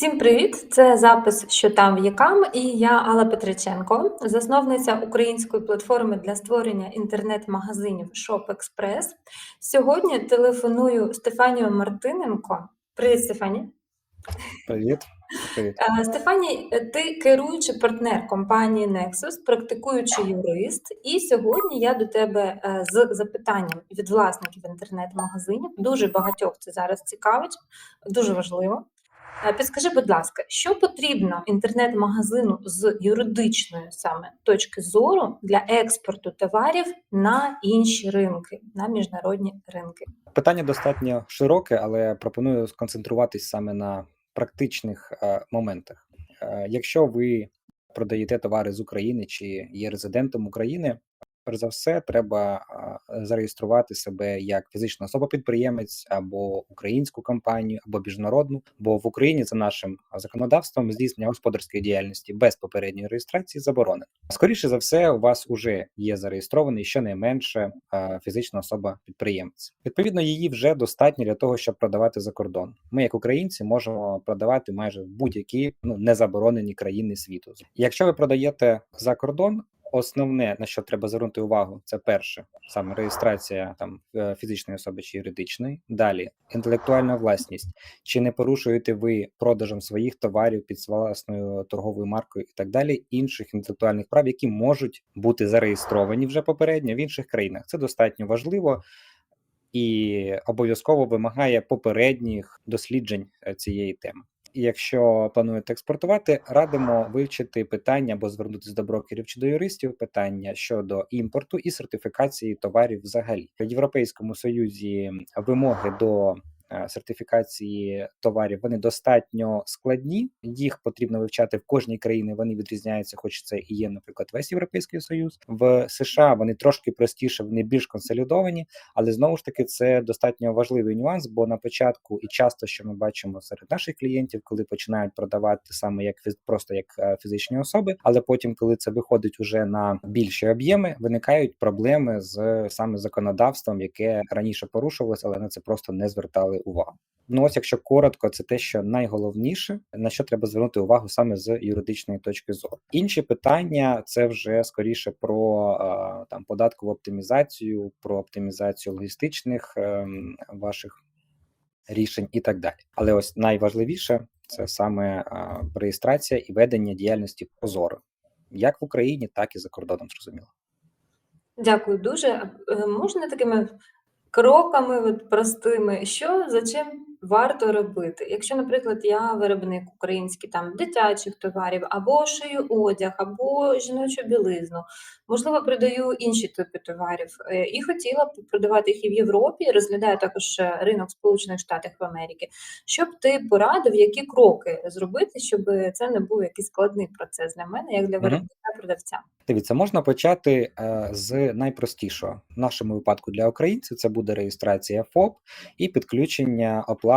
Всім привіт! Це запис Що там в Якам і я Алла Петриченко, засновниця української платформи для створення інтернет-магазинів Shop Express. Сьогодні телефоную Стефанію Мартиненко. Привіт, Стефані. Привіт. Привіт. Е, Стефані, ти керуючий партнер компанії Nexus, практикуючий юрист. І сьогодні я до тебе е, з запитанням від власників інтернет-магазинів. Дуже багатьох це зараз цікавить, дуже важливо. Е, Підскажи, будь ласка, що потрібно інтернет-магазину з юридичної саме точки зору для експорту товарів на інші ринки, на міжнародні ринки? Питання достатньо широке, але пропоную сконцентруватись саме на практичних е, моментах. Е, якщо ви продаєте товари з України чи є резидентом України, перш за все, треба зареєструвати себе як фізична особа-підприємець або українську компанію, або міжнародну. Бо в Україні за нашим законодавством здійснення господарської діяльності без попередньої реєстрації заборонено. Скоріше за все, у вас уже є зареєстрований щонайменше фізична особа-підприємець. Відповідно, її вже достатньо для того, щоб продавати за кордон. Ми, як українці, можемо продавати майже будь-які ну незаборонені країни світу. Якщо ви продаєте за кордон. Основне на що треба звернути увагу, це перше саме реєстрація там е, фізичної особи чи юридичної. Далі інтелектуальна власність. Чи не порушуєте ви продажем своїх товарів під власною торговою маркою і так далі, інших інтелектуальних прав, які можуть бути зареєстровані вже попередньо в інших країнах? Це достатньо важливо і обов'язково вимагає попередніх досліджень е, цієї теми. Якщо плануєте експортувати, радимо вивчити питання або звернутися до брокерів чи до юристів питання щодо імпорту і сертифікації товарів взагалі. В Європейському Союзі вимоги до сертифікації товарів вони достатньо складні. Їх потрібно вивчати в кожній країні. Вони відрізняються, хоч це і є, наприклад, весь європейський союз. В США вони трошки простіше, вони більш консолідовані, але знову ж таки це достатньо важливий нюанс. Бо на початку і часто, що ми бачимо серед наших клієнтів, коли починають продавати саме як просто як е, фізичні особи, але потім, коли це виходить уже на більші об'єми, виникають проблеми з саме законодавством, яке раніше порушувалося, але на це просто не звертали увагу. Ну ось, якщо коротко, це те, що найголовніше, на що треба звернути увагу саме з юридичної точки зору. Інші питання це вже скоріше про е, там податкову оптимізацію, про оптимізацію логістичних ем, ваших рішень і так далі. Але ось найважливіше це саме е, реєстрація і ведення діяльності прозоро, як в Україні, так і за кордоном. Зрозуміло. Дякую дуже. Е, Можна такими кроками от простими, що за чим варто робити? Якщо, наприклад, я виробник український там дитячих товарів, або шию одяг, або жіночу білизну, можливо, продаю інші типи товарів е, і хотіла б продавати їх і в Європі, розглядаю також е, ринок Сполучених Штатів Америки. Що б ти порадив, які кроки зробити, щоб це не був якийсь складний процес для мене, як для Мгм. виробника-продавця? Дивіться, можна почати е, з найпростішого. В нашому випадку для українців це буде реєстрація ФОП і підключення оплати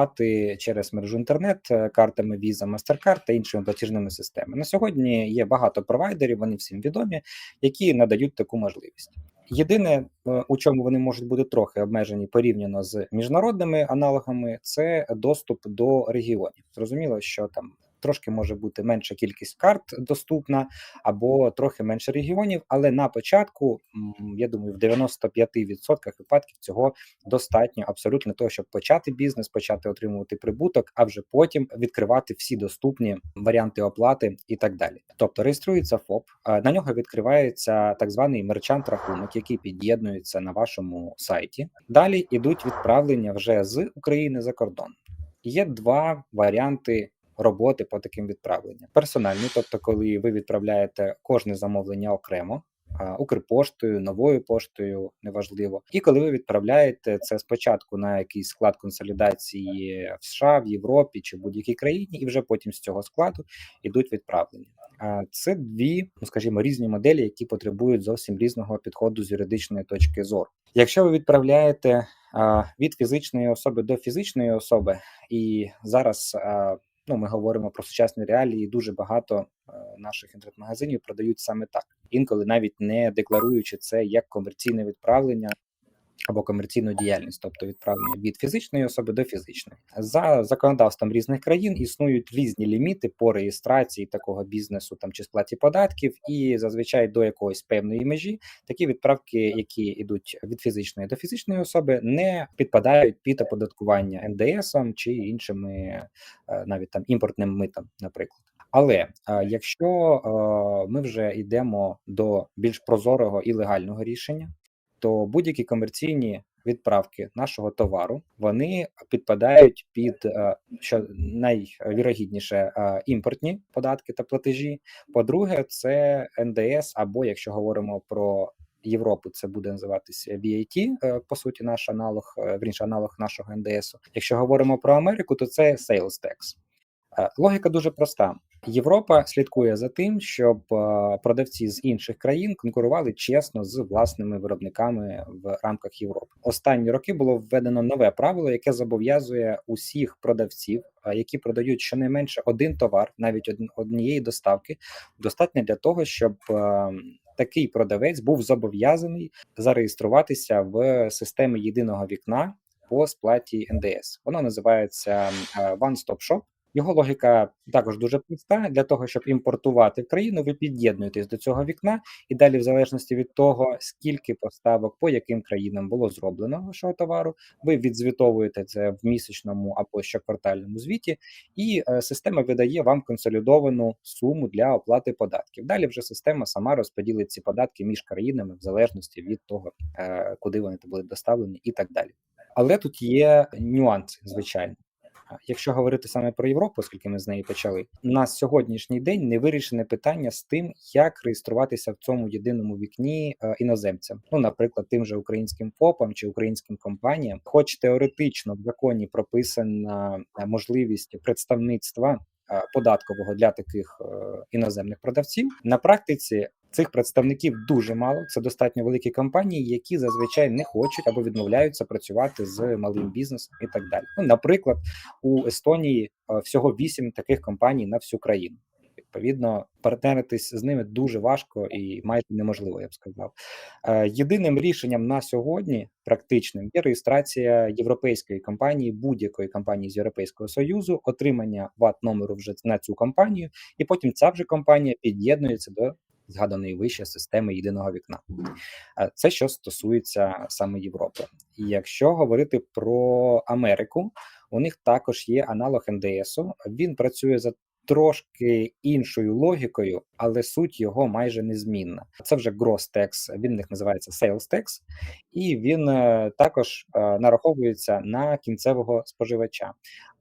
через мережу інтернет е, картами Visa, MasterCard та іншими платіжними системами. На сьогодні є багато провайдерів, вони всім відомі, які надають таку можливість. Єдине, е, у чому вони можуть бути трохи обмежені порівняно з міжнародними аналогами, це доступ до регіонів. Зрозуміло, що там трошки може бути менша кількість карт доступна, або трохи менше регіонів, але на початку, я думаю, в 95% випадків цього достатньо абсолютно того, щоб почати бізнес, почати отримувати прибуток, а вже потім відкривати всі доступні варіанти оплати і так далі. Тобто реєструється ФОП, на нього відкривається так званий мерчант рахунок, який під'єднується на вашому сайті. Далі ідуть відправлення вже з України за кордон. Є два варіанти роботи по таким відправленням. Персональні, тобто, коли ви відправляєте кожне замовлення окремо. Укрпоштою, новою поштою, неважливо. І коли ви відправляєте це спочатку на якийсь склад консолідації в США, в Європі чи будь-якій країні, і вже потім з цього складу йдуть відправлення. Це дві, ну скажімо, різні моделі, які потребують зовсім різного підходу з юридичної точки зору. Якщо ви відправляєте від фізичної особи до фізичної особи, і зараз ну, ми говоримо про сучасні реалії, дуже багато е, наших інтернет-магазинів продають саме так, інколи навіть не декларуючи це як комерційне відправлення. Або комерційну діяльність, тобто відправлення від фізичної особи до фізичної. За законодавством різних країн існують різні ліміти по реєстрації такого бізнесу там чи сплаті податків, і зазвичай до якоїсь певної межі такі відправки, які йдуть від фізичної до фізичної особи, не підпадають під оподаткування НДСом чи іншими е, навіть там імпортним митом, наприклад. Але е, якщо е, ми вже йдемо до більш прозорого і легального рішення, то будь-які комерційні відправки нашого товару вони підпадають під е, що найвірогідніше е, імпортні податки та платежі. По-друге, це НДС, або якщо говоримо про Європу, це буде називатися VAT, е, по суті, наш аналог, вірніше, аналог нашого НДСу. Якщо говоримо про Америку, то це sales tax. Е, Логіка дуже проста. Європа слідкує за тим, щоб е, продавці з інших країн конкурували чесно з власними виробниками в рамках Європи. Останні роки було введено нове правило, яке зобов'язує усіх продавців, е, які продають щонайменше один товар, навіть од- однієї доставки, достатньо для того, щоб такий продавець був зобов'язаний зареєструватися в системі єдиного вікна по сплаті НДС. Воно називається One Stop Shop. Його логіка також дуже проста. Для того, щоб імпортувати в країну, ви під'єднуєтесь до цього вікна, і далі, в залежності від того, скільки поставок по яким країнам було зроблено вашого товару, ви відзвітовуєте це в місячному або щоквартальному звіті, і е, система видає вам консолідовану суму для оплати податків. Далі вже система сама розподілить ці податки між країнами в залежності від того, е, куди вони були доставлені, і так далі. Але тут є нюанси, звичайно. Якщо говорити саме про Європу, оскільки ми з неї почали, на сьогоднішній день не вирішене питання з тим, як реєструватися в цьому єдиному вікні е, іноземцям. Ну, наприклад, тим же українським ФОПам чи українським компаніям, хоч теоретично в законі прописана е, можливість представництва податкового для таких е, іноземних продавців, на практиці Цих представників дуже мало. Це достатньо великі компанії, які зазвичай не хочуть або відмовляються працювати з малим бізнесом і так далі. Ну, наприклад, у Естонії е, всього вісім таких компаній на всю країну. Відповідно, партнеритись з ними дуже важко і майже неможливо, я б сказав. Е, Єдиним рішенням на сьогодні практичним є реєстрація європейської компанії, будь-якої компанії з Європейського союзу, отримання ват номеру вже на цю компанію, і потім ця вже компанія під'єднується до згаданої вище системи єдиного вікна. Е, Це що стосується саме Європи. Якщо говорити про Америку, у них також є аналог НДСу. Він працює за трошки іншою логікою, але суть його майже незмінна. Це вже gross tax, він в них називається sales tax, і він е, також е, нараховується на кінцевого споживача.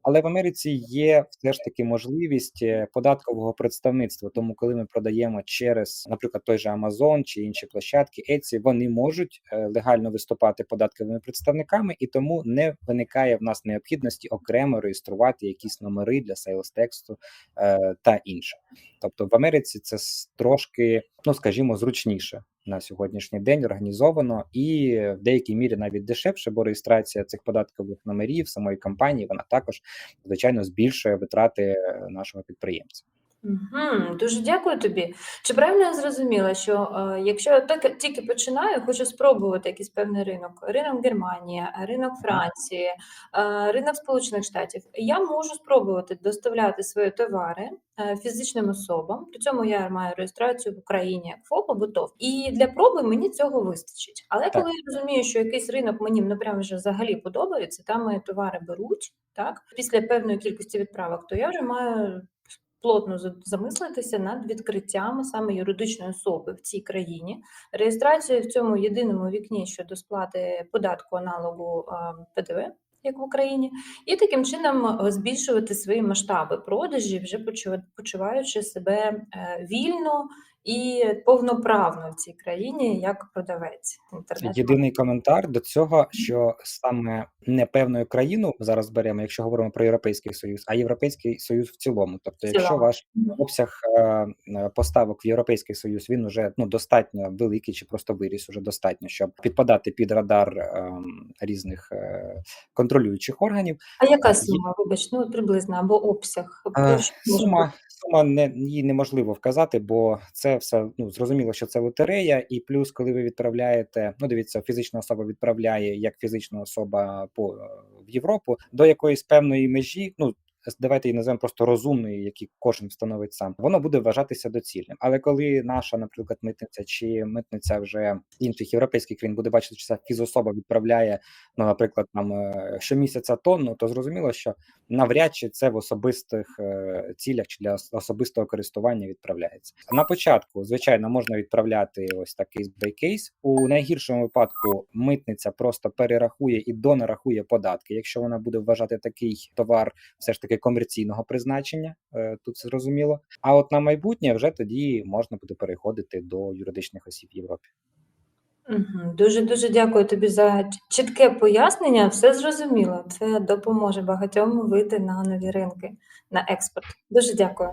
Але в Америці є все ж таки можливість е, податкового представництва. Тому, коли ми продаємо через, наприклад, той же Amazon чи інші площадки, Etsy, вони можуть е, легально виступати податковими представниками, і тому не виникає в нас необхідності окремо реєструвати якісь номери для sales тексту е, та інше. Тобто в Америці це трошки, ну скажімо, зручніше на сьогоднішній день організовано і в деякій мірі навіть дешевше, бо реєстрація цих податкових номерів самої компанії вона також звичайно збільшує витрати е, нашого підприємця. Мгм. Дуже дякую тобі. Чи правильно я зрозуміла, що е, якщо я так тільки починаю, хочу спробувати якийсь певний ринок, ринок Германії, ринок Франції, е, ринок Сполучених Штатів, я можу спробувати доставляти свої товари е, фізичним особам. При цьому я маю реєстрацію в Україні як ФОП або ТОВ. І для проби мені цього вистачить. Але Так. коли я розумію, що якийсь ринок мені ну прям вже взагалі подобається, там мої товари беруть, так після певної кількості відправок, то я вже маю плотно за- замислитися над відкриттям саме юридичної особи в цій країні, Реєстрацію в цьому єдиному вікні щодо сплати податку аналогу ПДВ. Як в Україні, і таким чином е, збільшувати свої масштаби продажі, вже почува- почуваючи себе е, вільно і повноправно в цій країні як продавець інтернет. Єдиний коментар до цього, що саме не певною країну зараз беремо, якщо говоримо про Європейський Союз, а Європейський Союз в цілому. Тобто, якщо ваш обсяг е, е, поставок в Європейський Союз він уже ну достатньо великий, чи просто виріс уже достатньо, щоб підпадати під радар ем, різних е, контролюючих органів. А яка сума, вибач, ну приблизно або обсяг? Е, Сума, сума не її неможливо вказати, бо це все ну зрозуміло, що це лотерея, і плюс, коли ви відправляєте, ну дивіться, фізична особа відправляє як фізична особа по е, в Європу до якоїсь певної межі. Ну давайте її назвемо просто розумної, які кожен встановить сам. Воно буде вважатися доцільним. Але коли наша, наприклад, митниця чи митниця вже інших європейських країн буде бачити, що ця фізособа відправляє, ну наприклад, там е, щомісяця тонну, то зрозуміло, що навряд чи це в особистих е, цілях чи для особистого користування відправляється. На початку, звичайно, можна відправляти ось такий кейс. У найгіршому випадку митниця просто перерахує і донарахує податки. Якщо вона буде вважати такий товар все ж таки комерційного призначення, е, тут це зрозуміло. А от на майбутнє вже тоді можна буде переходити до юридичних осіб в Європі. Дуже дуже дякую тобі за чітке пояснення. Все зрозуміло. Це допоможе багатьом вийти на нові ринки, на експорт. Дуже дякую.